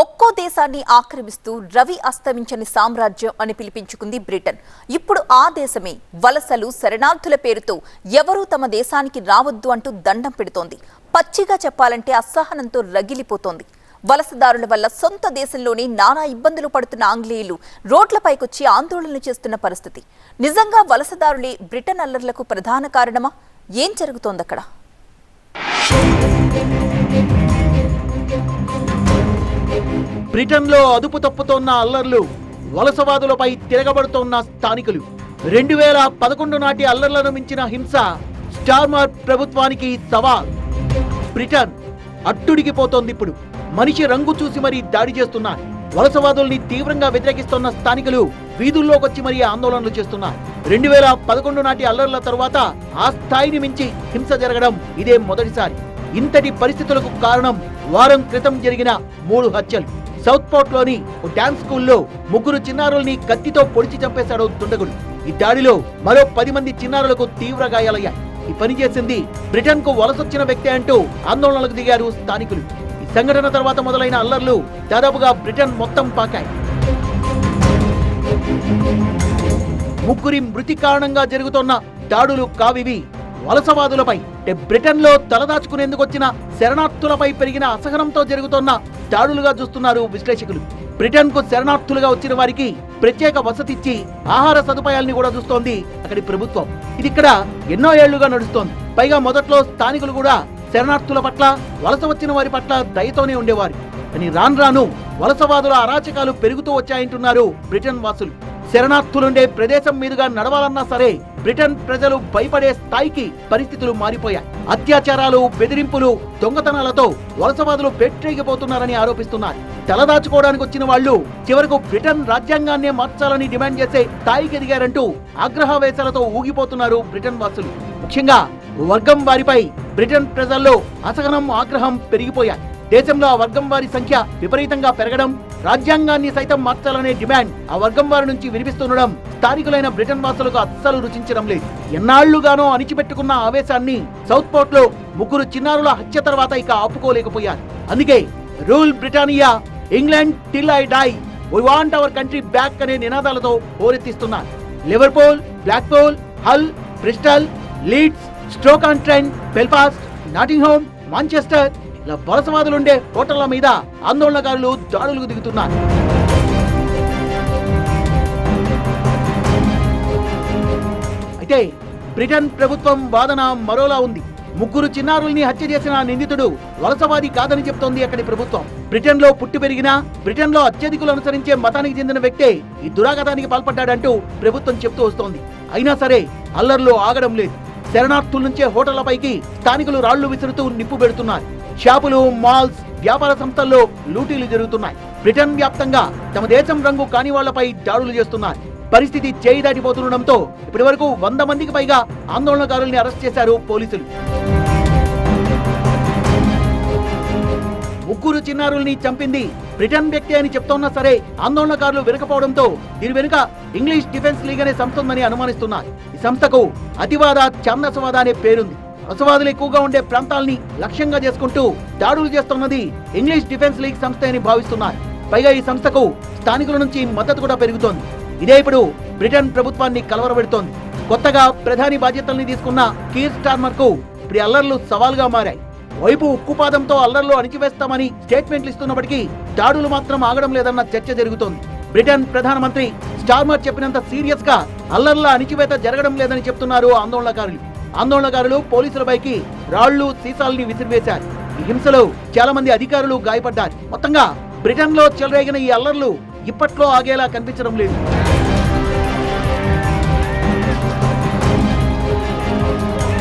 ఒక్కో దేశాన్ని ఆక్రమిస్తూ రవి అస్తమించని సామ్రాజ్యం అని పిలిపించుకుంది బ్రిటన్. ఇప్పుడు ఆ దేశమే వలసలు శరణార్థుల పేరుతో ఎవరూ తమ దేశానికి రావద్దు అంటూ దండం పెడుతోంది. పచ్చిగా చెప్పాలంటే అసహనంతో రగిలిపోతోంది. వలసదారుల వల్ల సొంత దేశంలోనే నానా ఇబ్బందులు పడుతున్న ఆంగ్లేయులు రోడ్లపైకొచ్చి ఆందోళనలు చేస్తున్న పరిస్థితి. నిజంగా వలసదారులే బ్రిటన్ అల్లర్లకు ప్రధాన కారణమా? ఏం జరుగుతోందక్కడ? బ్రిటన్లో అదుపు తప్పుతోన్న అల్లర్లు వలసవాదులపై తిరగబడుతోన్న స్థానికులు. రెండు వేల పదకొండు నాటి అల్లర్లను మించిన హింస స్టార్మర్ ప్రభుత్వానికి సవాల్. బ్రిటన్ అట్టుడిగిపోతోంది ఇప్పుడు. మనిషి రంగు చూసి మరీ దాడి చేస్తున్నారు వలసవాదుల్ని తీవ్రంగా వ్యతిరేకిస్తున్న స్థానికులు వీధుల్లోకొచ్చి మరీ ఆందోళనలు చేస్తున్నారు. రెండు వేల పదకొండు నాటి అల్లర్ల తరువాత ఆ స్థాయిని మించి హింస జరగడం ఇదే మొదటిసారి. ఇంతటి పరిస్థితులకు కారణం వారం క్రితం జరిగిన మూడు హత్యలు. సౌత్ పోర్ట్లోని ఓ డ్యాన్స్ స్కూల్లో ముగ్గురు చిన్నారుల్ని కత్తితో పొడిచి చంపేశాడు దుండగుడు. ఈ దాడిలో మరో పది మంది చిన్నారులకు తీవ్ర గాయాలయ్యాయి. ఈ పని చేసింది బ్రిటన్కు వలసొచ్చిన వ్యక్తి అంటూ ఆందోళనలకు దిగారు స్థానికులు. ఈ సంఘటన తర్వాత మొదలైన అల్లర్లు దాదాపుగా బ్రిటన్ మొత్తం పాకాయి. ముగ్గురి మృతి కారణంగా జరుగుతున్న దాడులు కావివి. వలసవాదులపై బ్రిటన్లో బ్రిటన్లో తలదాచుకునేందుకు వచ్చిన శరణార్థులపై పెరిగిన అసహనంతో జరుగుతున్న దాడులుగా చూస్తున్నారు విశ్లేషకులు. బ్రిటన్కు శరణార్థులుగా వచ్చిన వారికి ప్రత్యేక వసతిచ్చి ఆహార సదుపాయాల్ని కూడా చూస్తోంది అక్కడి ప్రభుత్వం. ఇది ఇక్కడ ఎన్నో ఏళ్ళుగా నడుస్తోంది. పైగా మొదట్లో స్థానికులు కూడా శరణార్థుల పట్ల వలస వచ్చిన వారి పట్ల దయతోనే ఉండేవారు. కానీ రాను రాను వలసవాదుల అరాచకాలు పెరుగుతూ వచ్చాయంటున్నారు బ్రిటన్ వాసులు. శరణార్థులుండే ప్రదేశం మీదుగా నడవాలన్నా సరే బ్రిటన్ ప్రజలు భయపడే స్థాయికి పరిస్థితులు మారిపోయాయి. అత్యాచారాలు బెదిరింపులు దొంగతనాలతో వలసవాదులు పెట్టేగిపోతున్నారని ఆరోపిస్తున్నారు. తలదాచుకోవడానికి వచ్చిన వాళ్ళు చివరకు బ్రిటన్ రాజ్యాంగాన్నే మార్చాలని డిమాండ్ చేసే స్థాయికి ఎదిగారంటూ ఆగ్రహవేశాలతో ఊగిపోతున్నారు బ్రిటన్ వాసులు. ముఖ్యంగా వర్గం వారిపై బ్రిటన్ ప్రజల్లో అసహనం ఆగ్రహం పెరిగిపోయాయి. దేశంలో ఆ వర్గం వారి సంఖ్య విపరీతంగా పెరగడం రాజ్యాంగాన్ని సైతం మార్చాలనే డిమాండ్ ఆ వర్గం వారి నుంచి వినిపిస్తుండడం స్థానికులైన బ్రిటన్ వాసులకు అస్సలు రుచించడం లేదు. ఎన్నాళ్ళుగానో అణిచిపెట్టుకున్న ఆవేశాన్ని సౌత్ పోర్ట్లో ముగ్గురు చిన్నారుల హత్య తర్వాత ఇక ఆపుకోలేకపోయారు. అందుకే rule Britannia England till I die we want our country back అనే నినాదాలతో హోరెత్తిస్తున్నారు. Liverpool Blackpool Hull Bristol Leeds Stoke on Trent Belfast Nottingham Manchester ఇలా వలసవాదులుండే హోటళ్ళ మీద ఆందోళనకారులు దాడులకు దిగుతున్నారు. అయితే బ్రిటన్ ప్రభుత్వం వాదన మరోలా ఉంది. ముగ్గురు చిన్నారుల్ని హత్య చేసిన నిందితుడు వలసవాది కాదని చెప్తోంది అక్కడి ప్రభుత్వం. బ్రిటన్లో పుట్టి పెరిగిన బ్రిటన్లో అత్యధికులు అనుసరించే మతానికి చెందిన వ్యక్తే ఈ దురాగతానికి పాల్పడ్డాడంటూ ప్రభుత్వం చెప్తూ వస్తోంది. అయినా సరే అల్లర్లు ఆగడం లేదు. శరణార్థుల నుంచే హోటళ్ళపైకి స్థానికులు రాళ్ళు విసురుతూ నిప్పు పెడుతున్నారు. షాపులు మాల్స్ వ్యాపార సంస్థల్లో లూటీలు జరుగుతున్నాయి. బ్రిటన్ వ్యాప్తంగా తమ దేశం రంగు కాని వాళ్ళపై దాడులు చేస్తున్నారు పరిస్థితి చేయి దాటిపోతుండటంతో ఇప్పటి వరకు వంద మందికి పైగా ఆందోళనకారుల్ని అరెస్ట్ చేశారు పోలీసులు. ముగ్గురు చిన్నారుల్ని చంపింది బ్రిటన్ వ్యక్తి అని చెప్తున్నా సరే ఆందోళనకారులు వినకపోవడంతో దీని వెనుక ఇంగ్లీష్ డిఫెన్స్ లీగ్ అనే సంస్థ ఉందని అనుమానిస్తున్నారు. ఈ సంస్థకు అతివాద ఛాందసవాద అనే పేరుంది. అసవాదులు ఎక్కువగా ఉండే ప్రాంతాల్ని లక్ష్యంగా చేసుకుంటూ దాడులు చేస్తున్నది ఇంగ్లీష్ డిఫెన్స్ లీగ్ సంస్థ అని భావిస్తున్నారు. పైగా ఈ సంస్థకు స్థానికుల నుంచి మద్దతు కూడా పెరుగుతోంది. ఇదే ఇప్పుడు బ్రిటన్ ప్రభుత్వాన్ని కలవరపెడుతోంది. కొత్తగా ప్రధాని బాధ్యతల్ని తీసుకున్న కీర్ స్టార్మర్కు ఇప్పుడు అల్లర్లు సవాల్గా మారాయి. వైపు ఉక్కుపాదంతో అల్లర్లు అణిచివేస్తామని స్టేట్మెంట్లు ఇస్తున్నప్పటికీ దాడులు మాత్రం ఆగడం లేదన్న చర్చ జరుగుతోంది. బ్రిటన్ ప్రధానమంత్రి స్టార్మర్ చెప్పినంత సీరియస్గా అల్లర్ల అణిచివేత జరగడం లేదని చెప్తున్నారు ఆందోళనకారులు. ఆందోళనకారులు పోలీసులపైకి రాళ్ళు సీసాల్ని విసిరివేశారు. ఈ హింసలో చాలా మంది అధికారులు గాయపడ్డారు. మొత్తంగా బ్రిటన్లో చెలరేగిన ఈ అల్లర్లు ఇప్పట్లో ఆగేలా కనిపించడం లేదు.